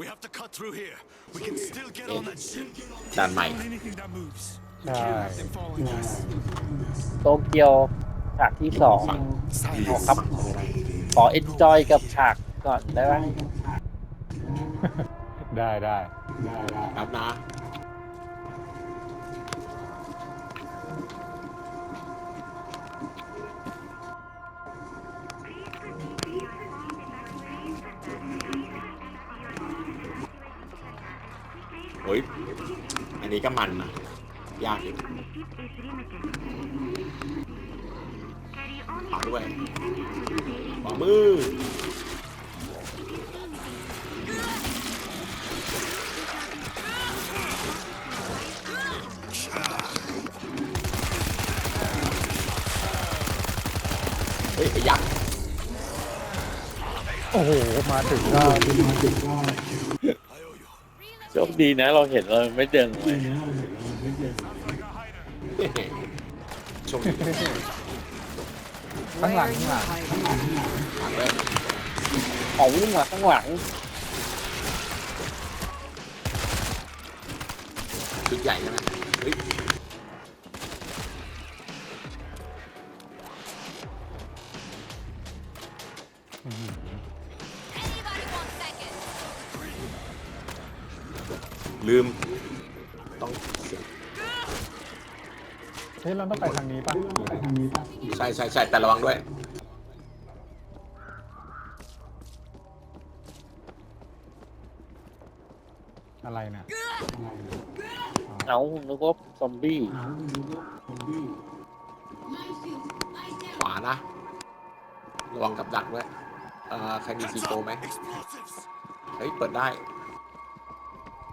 We have to cut through here. We can still get on that ship. ด่านใหม่ On anything that moves. We ใช่ can't have them following us. โตเกียวฉากที่สอง Silence. ครับ ขอเอนจอยกับฉากก่อนได้ไหมได้ได้ ครับนะ นนี้ก็มันนะยากอยู่ขวาด้วยขวามือเฮ้ยไอ้ยักษ์โอ้โห มาถึงก็ โชคดีนะ เราเห็นเราไม่เดินไปโชคดีข้างหลังข้างหลังผ่านเลยของวิ่งมาข้างหลังชุดใหญ่ใช่ไหม ลืม ต้องเสียงเฮ้ยเราต้องไปทางนี้ปะใช่ใช่ใช่แต่ระวังด้วย อะไรเนี่ยเอานึกว่าซอมบี้ขวานะ ระวังกับดักด้วยเอ่อใครมีซีโฟไหม Explosives. เฮ้ย เปิดได้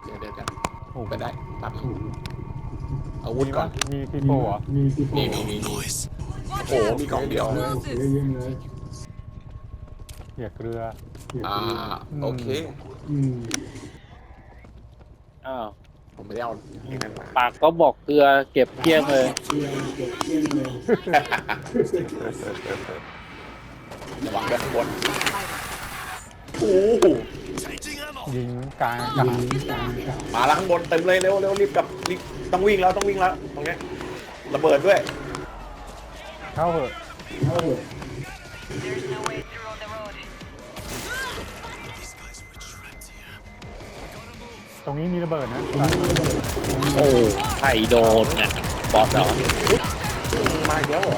เดี๋ยวเดี๋ยวเดี๋ยวโอ้โหเปิดได้ปั๊บอาวุธก่อน มีพีโปเหรอมีมีมีมี Noise. โอ้โหมีกล่องเดียวเหยียกเรืออ่าโอเคอ้าวผมไม่ได้เอาอย่างนั้นมาปากก็บอกเกลือเก็บเกลี้ยงเลยระวังด้วยข้างบนโอ้โห Changing ammo. ยิงกลางอากาศมาแล้วข้างบนเต็มเลยเร็วเร็วรีบกลับรีบต้องวิ่งแล้วต้องวิ่งแล้วตรงเนี้ยระเบิดด้วยเข้าเหอะ There's no way through on the road. These guys were trapped here. ตรงนี้มีระเบิดนะโอ้ไข่โดนนะบอสเหรอมาอีกแล้วเหรอ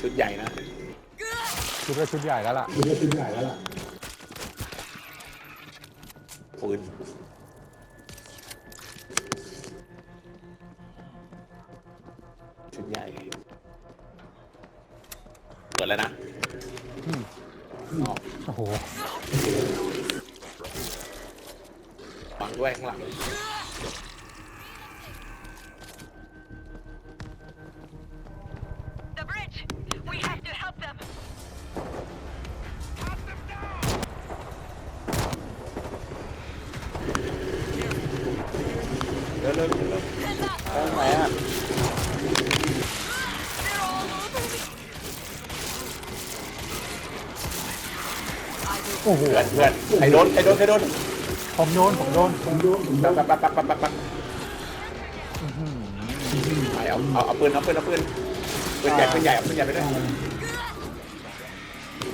ชุดใหญ่นะคิดว่าชุดใหญ่แล้วล่ะปืนชุดใหญ่ เปิดแล้วนะอืมออกโอ้โหฟังด้วยข้างหลัง อ้โหเพื่อนเพื่อนใครโดนใครโดนใครโดนผมโดนผมโดนผมโดนปั๊บปั๊บปั๊บปั๊บปั๊บปั๊บไปเอาเอาเอาปืนเอาปืนเอาปืนปืนใหญ่ปืนใหญ่เอาปืนใหญ่ไปด้วย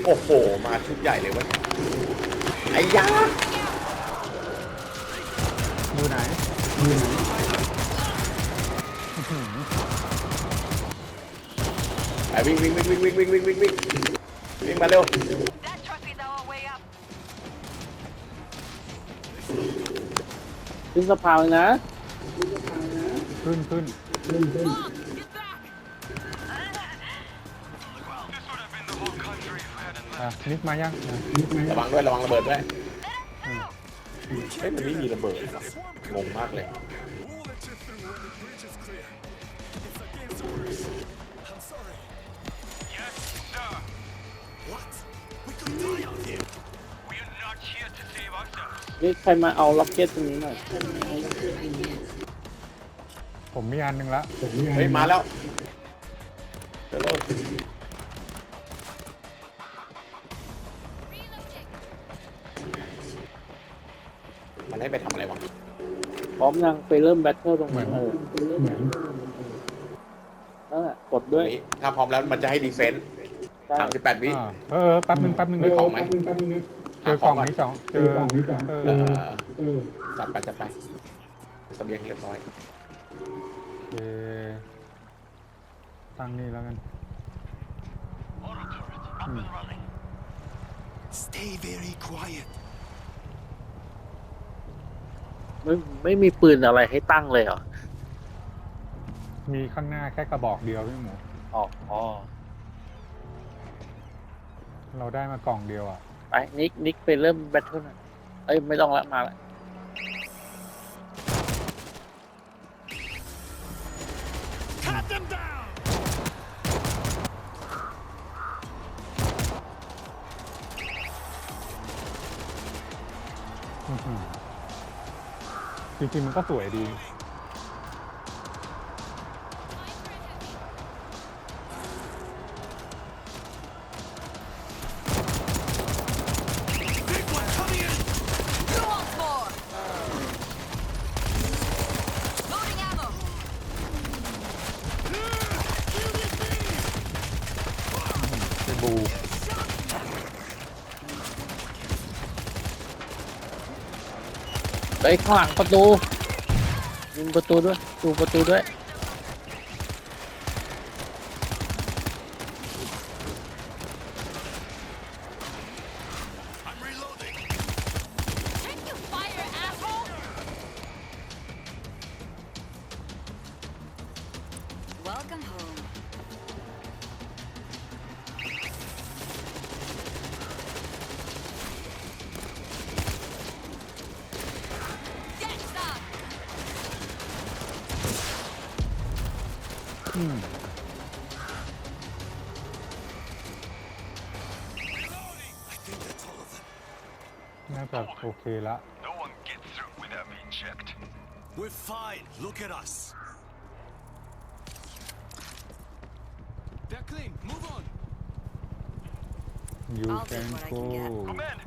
โอ้โหมาชุดใหญ่เลยเว้ยไอ้ยาอยู่ไหนไอ้วิ่งวิ่งวิ่งวิ่งวิ่งวิ่งวิ่งวิ่งวิ่งวิ่งมาเร็ว ขึ้นสะพานเลยนะขึ้นขึ้นอะนิกมายังอะระวังด้วยระวังระเบิดด้วยเฮ้ยมันไม่มีระเบิดเหรองงมากเลย We'll let you through when the bridge is clear. It's against orders. I'm sorry. Yes, sir. What? We could die out here. We're not here to save ourselves. นี่ใครมาเอาล็อกเก็ตตรงนี้หน่อยผมมีอันหนึ่งละเฮ้ยมาแล้วเดี๋ยวโลดมันให้ไปทำอะไรวะพร้อมยังไปเริ่มแบทเทิลตรงเหมือนเออนั่นแหละกดด้วยนี่ถ้าพร้อมแล้วมันจะให้ดีเฟนต์ใช่สามสิบแปดวิ อ่าเออเออแป๊บนึงแป๊บนึงมีของไหม เจอกล่องนี้สองเจอเอเอออจัดไปจัดไปเสบียงเรียบร้อยโอเคตั้งนี่แล้วกัน Auto turret up and running. Stay very quiet. ไม่ไม่มีปืนอะไรให้ตั้งเลยเหรอมีข้างหน้าแค่กระบอกเดียวพี่หมู อ๋ออ๋อเราได้มากล่องเดียวอะ ไปนิกนิกไปเริ่มแบทเทิลหน่อยเอ้ยไม่ต้องละมาละ Cut them down! อื้อหือจริงๆมันก็สวยดี ไปข้างหลังประตูยิงประตูด้วยดูประตูด้วย น่าจะโอเคละ No one gets through without being checked. We're fine. Look at us. They're clean. Move on. you I'll take can what I go can get. Command,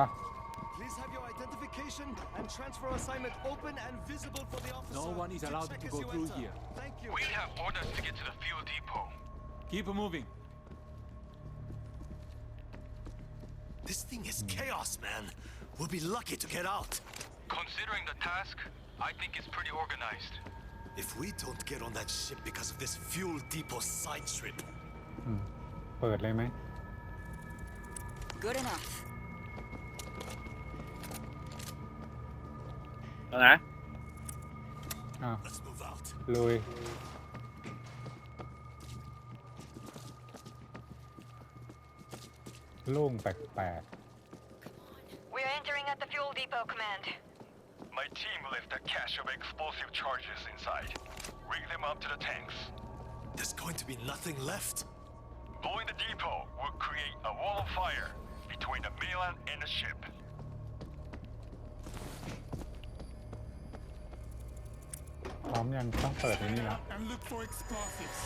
they're told. อ่ะ Please have your identification and transfer assignment open and visible for the officer. No one is to allowed check to as go you through enter. here. Thank you. We have orders to get to the fuel depot. Keep moving. This thing is chaos, man. We'll be lucky to get out. Considering the task, I think it's pretty organized. If we don't get on that ship because of this fuel depot side trip, เปิดเลยไหม Good enough. เอานะ อ่ะ let's move out. ลุยโล่งแปลก We're entering at the fuel depot, Command. My team left a cache of explosive charges inside. Rig them up to the tanks. There's going to be nothing left. Blowing the depot will create a wall of fire between the mainland and the ship. พร้อมยังต้องเปิดในนี้แล้ว And look for explosives.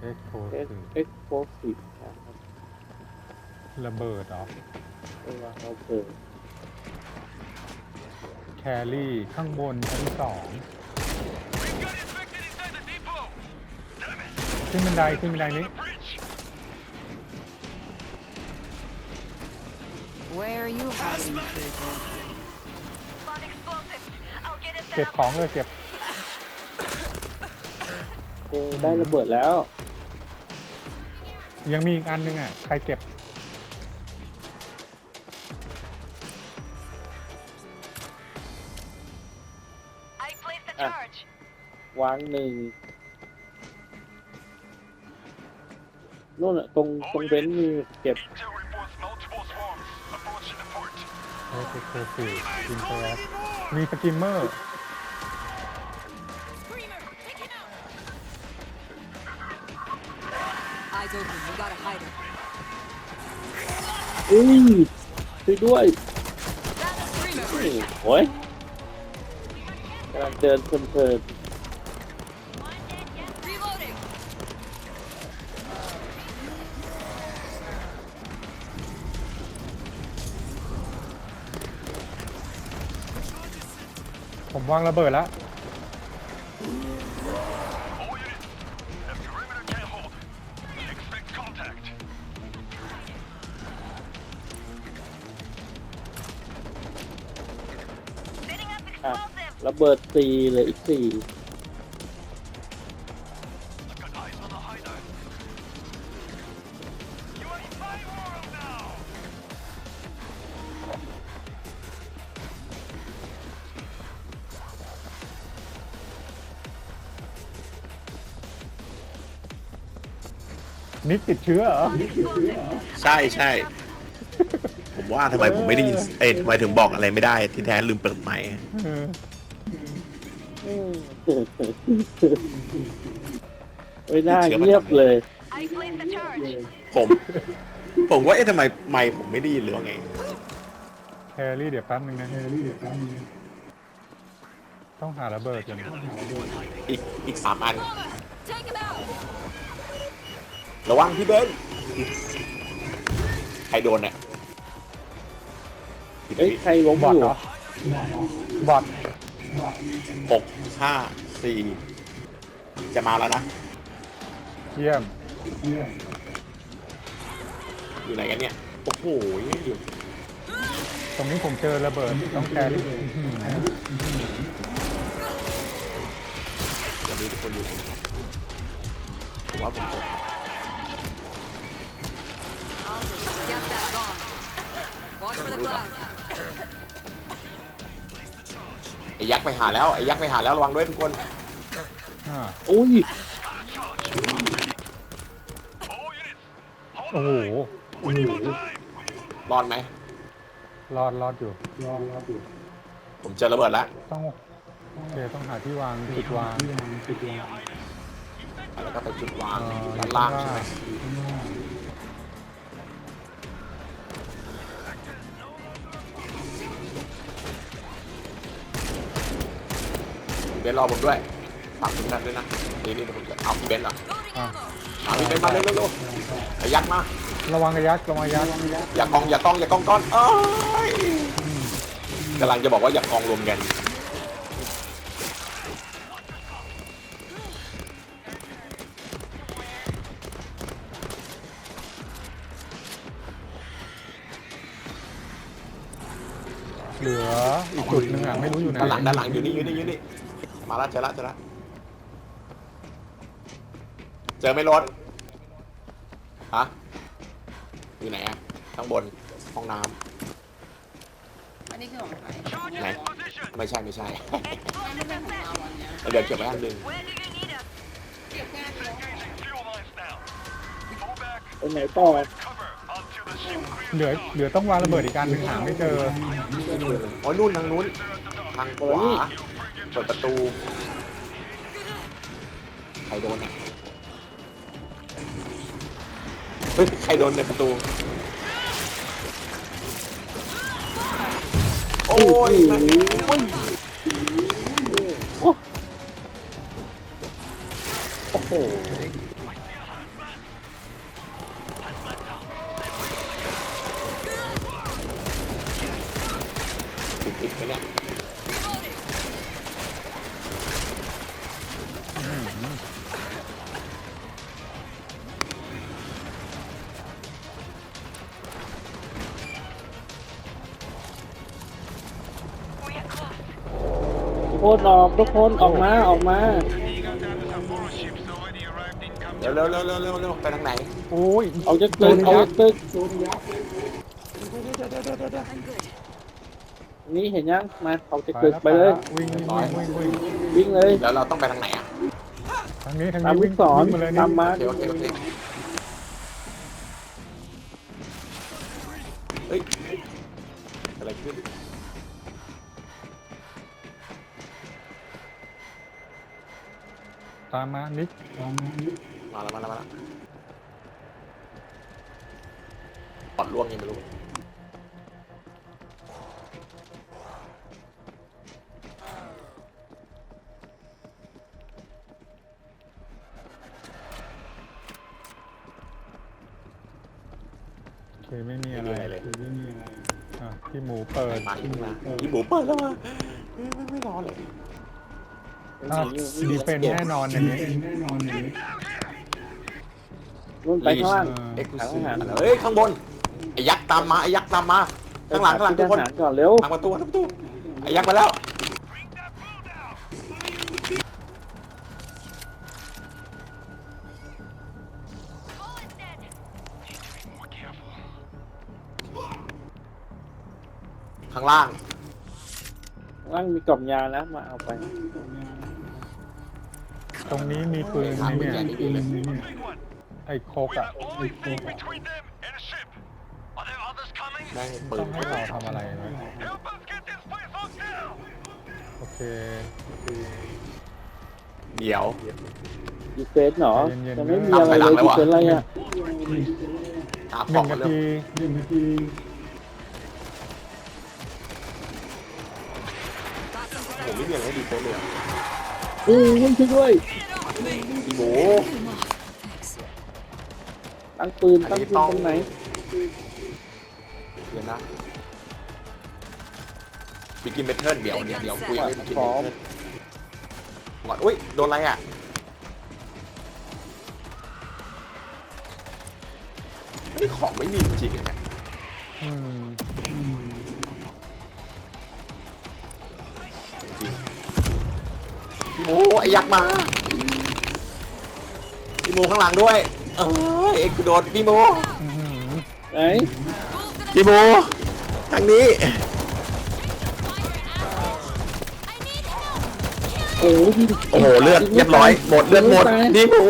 เอ็กโคเอ็กคือเอ็กโพสิฟระเบิดเหรอเออเราเปิดแครี่ข้างบนชั้นสอง We've got infected inside the depot! Damn it! ขึ้นบันไดขึ้นบันไดนี้ The bridge! Where are you hiding? Found เก็บของเลยเก็บเออได้ระเบิดแล้ว ยังมีอีกอันนึงอะใครเก็บ I placed the Ah. charge. วางหนึ่งนู่นอะตรงตรงเบนซ์มีเก็บ Intel reports multiple swarms approaching the port. เออเออสี่กินไปแล้วมีสกิมเมอร์ Eyes open. We gotta hide him. อุ้ยช่วยด้วย That's a screamer. นี่โอ้ยกำลังเดินเพลิน Reloading. ผมวางระเบิดแล้ว ระเบิดสี่เหลยอีกสี่ I've got eyes on the hideout. You are in my world now. นิกติดเชื้อเหรอใช่ใช่ ผมว่าทำไมผมไม่ได้ยินเอ้ยทำไมถึงบอกอะไรไม่ได้ ที่แท้ลืมเปิดไมค์ เออ ไม่น่าเงียบเลย I placed the charge. ผม ผมว่าเอ๊ะทำไมไมค์ผมไม่ได้ยินหรือว่าไง แฮร์รี่เดี๋ยวแป๊บนึงนะแฮร์รี่เดี๋ยวแป๊บนึงต้องหาระเบิดกันอีกอีกสามอัน Take him out. ระวังพี่เบนใครโดนเนี่ยเอ้ยใครล้มบออดยู่เหรอบอด หกห้าสี่จะมาแล้วนะ เยี่ยม อยู่ไหนกันเนี่ย โอ้โหอยู่ตรงนี้ผมเจอระเบิดต้องแครี่อื้อหือจะมีทุกคนอยู่ผมว่าผมจะ ไอ้ยักษ์ไปหาแล้วไอ้ยักษ์ไปหาแล้วระวังด้วยทุกคนอ่าอุ้ย All units, hold โอ้โห we need more time. รอดไหมรอดรอดอยู่ ผมเจอระเบิดแล้วต้องโอเคต้องหาที่วางจุดวางแล้วก็ไปจุดวางเอ่อด้านล่างใช่ไหม บนรอผมด้วยฝากคุณกันด้วยนะนี่นี่เดี๋ยวผมจะเอาพี่เบนเหรออะเอาพี่เบนมาเร็วเร็วๆไอ้ยักษ์มา ระวังระยักระวังระยักอย่ากองอย่ากองอย่ากองก้อนเอ้ยกำลังจะบอกว่าอย่ากองรวมกันเหลืออีกจุดหนึ่งอะไม่รู้อยู่ไหนด้านหลังด้านหลังอยู่นี่อยู่นี่อยู่นี่ มาแล้วเจอแล้วเจอแล้วเจอไหม่รถฮะอยู่ไหนอะข้างบนห้องน้อันนี้คือของใคร Charge Này. in position. ำไม่ใช่ไม่ใช่ Explosive ไม่เป็นของ defense. เราอันเนี้ยเดี๋ยวเก็บไว้อันหนึ่ง Where do you need us? เก็บแค่ตัว Engaging fuel lines now. Pull back. ไปไหนต่อ Cover until the ship clears เหลือเหลือต้องวางระเบิดอีกการหนึ่งหาไม่เจอ โอ้ยนู่นทางนู้นทางขวา เปิดประตู ใครโดนอะเฮ้ย ใครโดนในประตู โอ้ยนั่นโอ้ยโอ้โห ทุกคนออกทุกคนออกมาออกมา The Eagle Dam is a motor ship, so ร็วเร็วเร็วเร็วเร็วเร็วไปทางไหนโอ้ยเอาจะตึกเอาจะตึกนี่เห็นยังมาเอาจะไปตึกแล้วไปเลยแล้ววิ่งวิ่งวิ่งวิ่งวิ่งวิ่งเลยแล้วเราต้องไปทางไหนอะทางนี้ทางตามนี้ลูวิ่งกศรวิ่งมาเลยนี่ตามมาโอเคโอเคโอเค ตามมานิกมาแล้วมาแล้วมาแล้วปอดล่วงยังไม่รู้โอเคไม่มีไม่อะไรมีอะไรเลยอะพี่หมูเปิดมาที่มาอีหมูเปิดแล้วมาเฮ้ยไม่ไม่รอเลย อะดีเฟนแน่นอนอย่างนี้นู่นไปข้างล่างเอ็กซ์คลูทางซีอาหารเฮ้ยข้างบนไอ้ยักษ์ตามมาไอ้ยักษ์ตามมาข้างหลังข้างหลังทุกคนทหารก่อนเร็วทางประตูทางประตูไอ้ยักษ์มาแล้วข้างล่างข้างล่างมีกล่องยานะมาเอาไป ตรงนี้มีปืนทางนี่ปืนเนี่ยใหญ่นี่ดีเลย Big one. ไอ้โคกอะ Only thing between them and a ship. Are there others coming? แม่งปืต้อนงให้เราทำอะไรไหม Help us get this place locked down. โอเค เดี๋ยว ดีเฟนเหรอเย็นๆจะไม่มีอะไรเลยตามไปหลังแล้วดีอะเฟนอะไรอะหาหขอนึ่งงกันนาเร็วทีหนึ่งนาที ผมไม่มีอะไรให้ดีโป๊ะเลยอะ โอ้ยช่วยด้วยพี่หมูตั้งปืนอันตั้งนี้ปืนต้องตรงไหนเดี๋ยวนะบิกินเมทัลเดี๋ยวเดี๋ยวเดี๋ยวคุยเรื่องบิกินเมทัลก่อนอุ้ยโดนอะไรอะนี่ของไม่มีจริงๆอะเนี่ยอืม พี่หมูไอ้ยักษ์มาพี่หมูข้างหลังด้วยเอ้ยเอ็กซ์โดนพี่หมูอื้อหือไหนพี่หมูทางนี้โอ้ยโอ้โหเลือดเรียบร้อยหมดเลือดหมดนี่หมู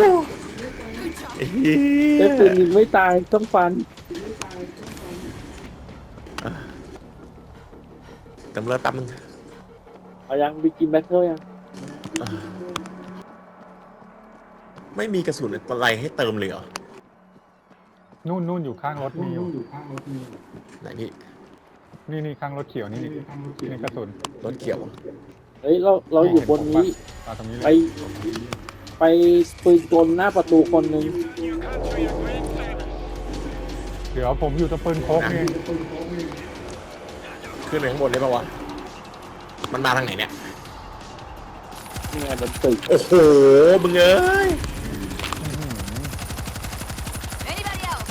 เหี้ได้ยปืนยิงไม่ตายต้องฟันเติมเลือดแป๊บนึงเอายังบิกินแบทเทิลยัง ไม่มีกระสุนอะไรให้เติมเลยเหรอ นู่นนู่นอยู่ข้างรถมีอยู่ ไหนพี่ นี่นี่ข้างรถเขียวนี่นี่นี่กระสุนรถเขียว เฮ้ยเราเราอยู่บนนี้ มาตรงนี้เลไป ยไปปืนกลหน้าประตูคนหนึ่งเดี๋ยวผมอยู่ตะปืนโคกนี่ขึ้นไปข้างบนได้ปะวะ มันมาทางไหนเนี่ย นี่ไงบนตึกโอ้โหมึงเอ้ย Anybody else?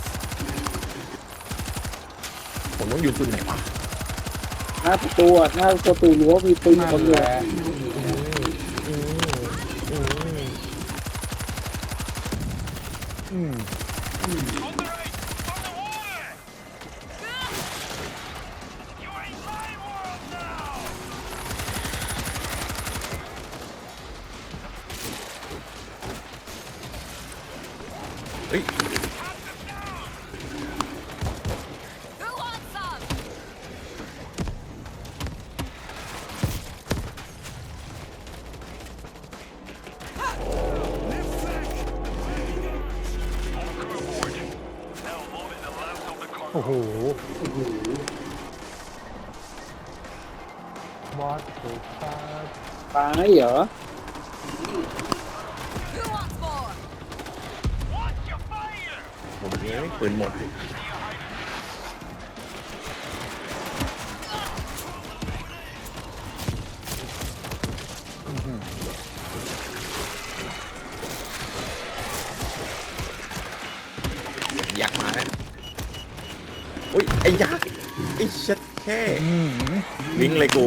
ผมต้องอยู่จุดไหนวะหน้าประตูอะหน้าประตูรั้วมีปืนนั่นคนเดีแหยวละอืม เฮ้ย Who wants some? โอ้โหวัดสุดท้ายตายเหรอ ปืนหมดยักษ์มาแล้วอุ้ย ไอ้ยักษ์ ไอ้ชัดแค่อืมวิ่งเลยกู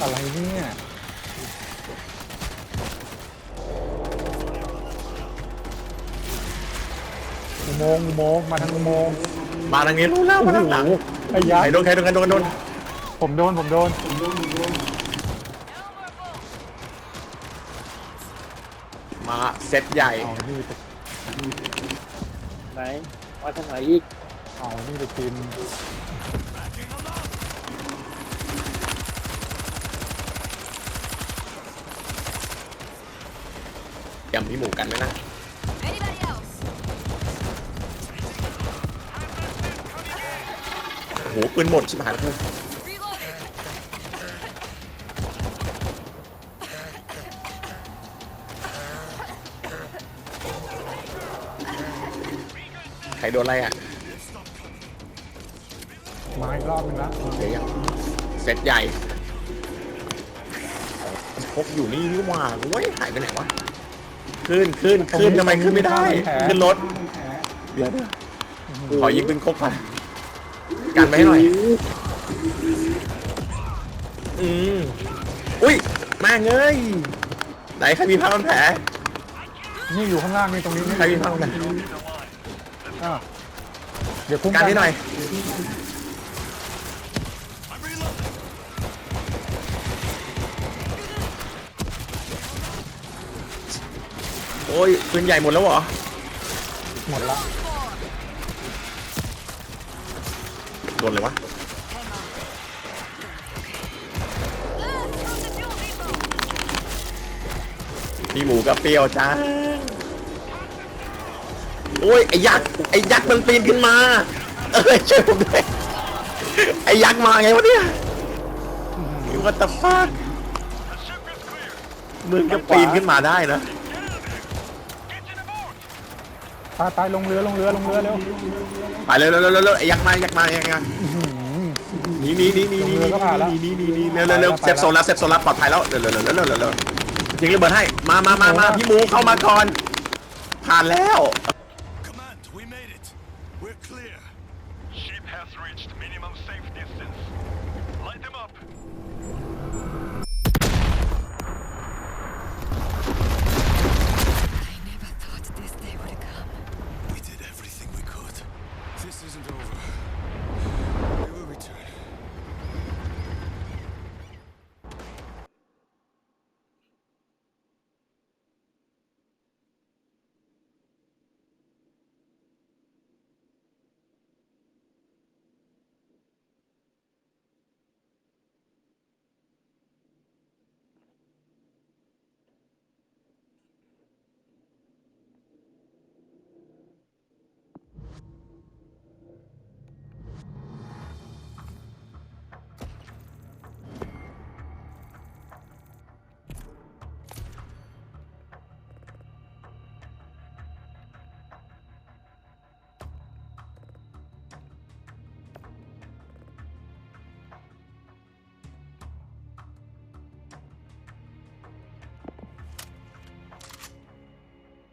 อะไรเนี่ย โมงค์อุโมงค์มาทางอุโมงค์มาทางนี้รู้แล้วโอ้มาทางโหหลังไอ้ยักใครษ์โดนใครโดนใครโดนใครโดนผมโดนผมโดนมาเซตใหญ่เอานี่ไปไหนมาทางไหนอีกเอานี่ไปกินยำพี่หมูกันไหมนะ Anybody else? โอ้โหปืนหมดชิบหายแล้ว Reloading. ใครโดนอะไรอะมาอีกรอบนึงละเดี๋ยวยังเซตใหญ่พกอยู่นี่นี่หว่าโอ้ยหายไปไหนวะขึ้นขึ้นขึ้นทำไมขึ้นไม่ได้ ขึ้นรถเดี๋ยวเดี๋ยวขอยิงปืนคกก่อนกัน ไปให้หน่อย อืมอุ้ยแม่งเอ้ยไหนใครมีผ้าพันแผลนี่อยู่ข้างล่างนี่ตรงนี้นี่ใครมีผ้าพันแผลอ้าวเดี๋ยวคุ้มกันให้หน่อยโอ้ยปืนใหญ่หมดแล้วเหรอ หมดละ โดนเลยวะพี่หมูกับเปรี้ยวจ้าโอ้ยไอ้ยักษ์ไอ้ยักษ์มันปีนขึ้นมา เอ้ยช่วยผมด้วยไอ้ยักษ์มาไงวะเนี่ยวัตฟักมึงก็ปีนขึ้นมาได้นะ ตายตายลงเรือลงเรือลงเรือเร็วไปเร็วเร็วเร็วเร็วไอ้ยักษ์มายักษ์มายักษ์มาอื้อหือหนีหนีหนีหนีหนีหนีหนีหนีหนีเร็วเร็วเร็วเซฟโซนแล้วเซฟโซนแล้วปลอดภัยแล้วเร็วเร็วเร็วเร็วเร็วเร็วยิงระเบิดให้มามามามาพี่หมูเข้ามาก่อนผ่านแล้ว เอ